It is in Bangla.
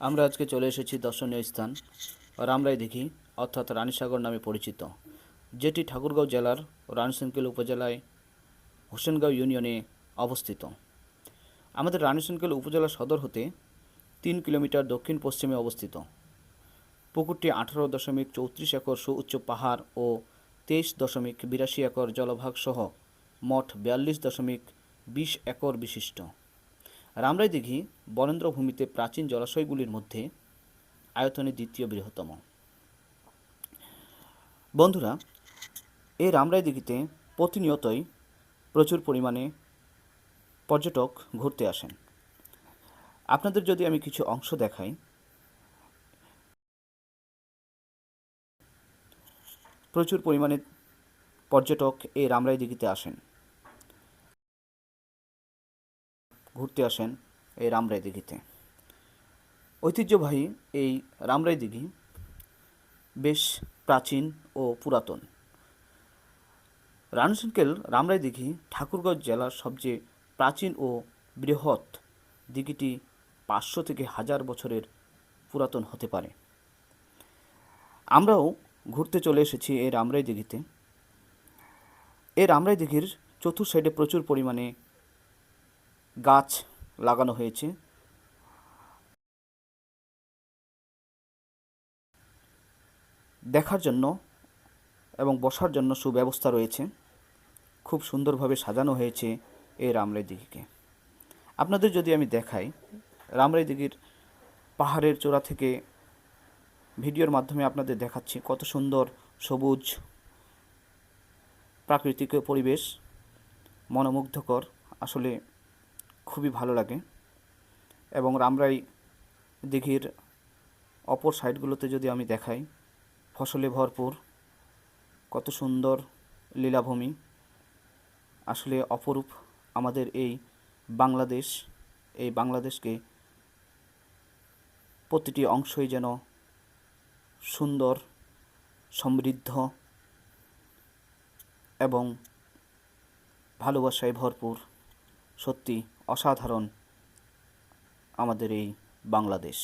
আমরা আজকে চলে এসেছি দর্শনীয় স্থান, রামরাই দিঘি, অর্থাৎ রানীসাগর নামে পরিচিত, যেটি ঠাকুরগাঁও জেলার রানীশঙ্কেল উপজেলায় হোসেনগাঁও ইউনিয়নে অবস্থিত। আমাদের রানীশঙ্কেল উপজেলা সদর হতে তিন কিলোমিটার দক্ষিণ পশ্চিমে অবস্থিত। পুকুরটি আঠারো দশমিক চৌত্রিশ একর সুউচ্চ পাহাড় ও তেইশ দশমিক বিরাশি একর জলভাগ সহ মোট বিয়াল্লিশ দশমিক বিশ একর বিশিষ্ট। রামরাই দিঘি বরেন্দ্রভূমিতে প্রাচীন জলাশয়গুলির মধ্যে আয়তনে দ্বিতীয় বৃহত্তম। বন্ধুরা এই রামরাই দিঘিতে প্রতিনিয়তই প্রচুর পরিমাণে পর্যটক ঘুরতে আসেন। আপনাদের যদি আমি কিছু অংশ দেখাই। প্রচুর পরিমাণে পর্যটক এই রামরাই দিঘিতে আসেন। ঘুরতে আসেন এই রামরাই দিঘিতে। ঐতিহ্যবাহী এই রামরাই দিঘি বেশ প্রাচীন ও পুরাতন। রানসিনকেল রামরাই দিঘি ঠাকুরগঞ্জ জেলার সবচেয়ে প্রাচীন ও বৃহৎ দিঘিটি পাঁচশো থেকে হাজার বছরের পুরাতন হতে পারে। আমরাও ঘুরতে চলে এসেছি এই রামরাই দিঘিতে। এই রামরাই দিঘির চতুর সাইডে প্রচুর পরিমাণে গাছ লাগানো হয়েছে। দেখার জন্য এবং বসার জন্য সুব্যবস্থা রয়েছে। খুব সুন্দরভাবে সাজানো হয়েছে এই রামরাই দিঘিকে। আপনাদের যদি আমি দেখাই, রামরাই দিঘির পাহাড়ের চূড়া থেকে ভিডিওর মাধ্যমে আপনাদের দেখাচ্ছি কত সুন্দর সবুজ প্রাকৃতিক পরিবেশ, মনোমুগ্ধকর। আসলে খুবই ভালো লাগে। এবং রামরাই দিঘির অপর সাইডগুলোতে যদি আমি দেখাই, ফসলে ভরপুর, কত সুন্দর লীলাভূমি। আসলে অপরূপ আমাদের এই বাংলাদেশ, এই বাংলাদেশকে প্রতিটি অংশই যেন সুন্দর, সমৃদ্ধ এবং ভালোবাসায় ভরপুর। সত্যি অসাধারণ আমাদের এই বাংলাদেশ।